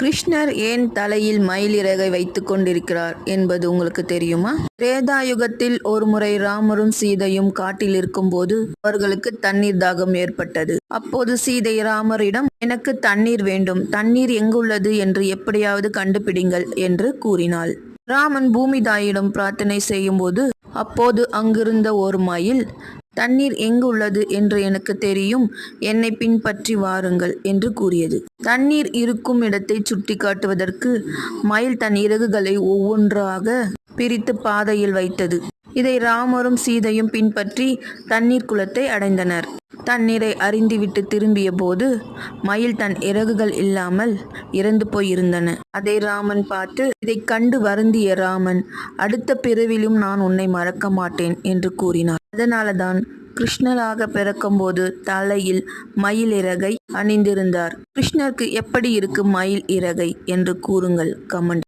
கிருஷ்ணர் ஏன் தலையில் மயில் இறகை கொண்டிருக்கிறார் என்பது உங்களுக்கு தெரியுமா? திரேதாயுகத்தில் ஒருமுறை ராமரும் சீதையும் காட்டில் இருக்கும் போது அவர்களுக்கு தண்ணீர் தாகம் ஏற்பட்டது. அப்போது சீதை ராமரிடம் எனக்கு தண்ணீர் வேண்டும். தண்ணீர் எங்குள்ளது என்று எப்படியாவது கண்டுபிடிங்கள் என்று கூறினாள். ராமன் பூமிதாயிடம் பிரார்த்தனை செய்யும்போது அப்போது அங்கிருந்த ஒரு மயில் தண்ணீர் எங்கு உள்ளது என்று எனக்கு தெரியும் என்னை பின்பற்றி வாருங்கள் என்று கூறியது. தண்ணீர் இருக்கும் இடத்தை சுட்டிக்காட்டுவதற்கு மயில் தன் இறகுகளை ஒவ்வொன்றாக பிரித்து பாதையில் வைத்தது. இதை ராமரும் சீதையும் பின்பற்றி தண்ணீர் குளத்தை அடைந்தனர். தண்ணீரை அறிந்துவிட்டு திரும்பிய போது மயில் தன் இறகுகள் இல்லாமல் இறந்து போயிருந்தன. அதை ராமன் பார்த்து இதைக் கண்டு வருந்திய ராமன் அடுத்த பிறவிலும் நான் உன்னை மறக்க மாட்டேன் என்று கூறினார். அதனாலதான் கிருஷ்ணராக பிறக்கும்போது தலையில் மயில் இறகை அணிந்திருந்தார். கிருஷ்ணருக்கு எப்படி இருக்கு மயில் இறகை? என்று கூறுங்கள் கமெண்ட்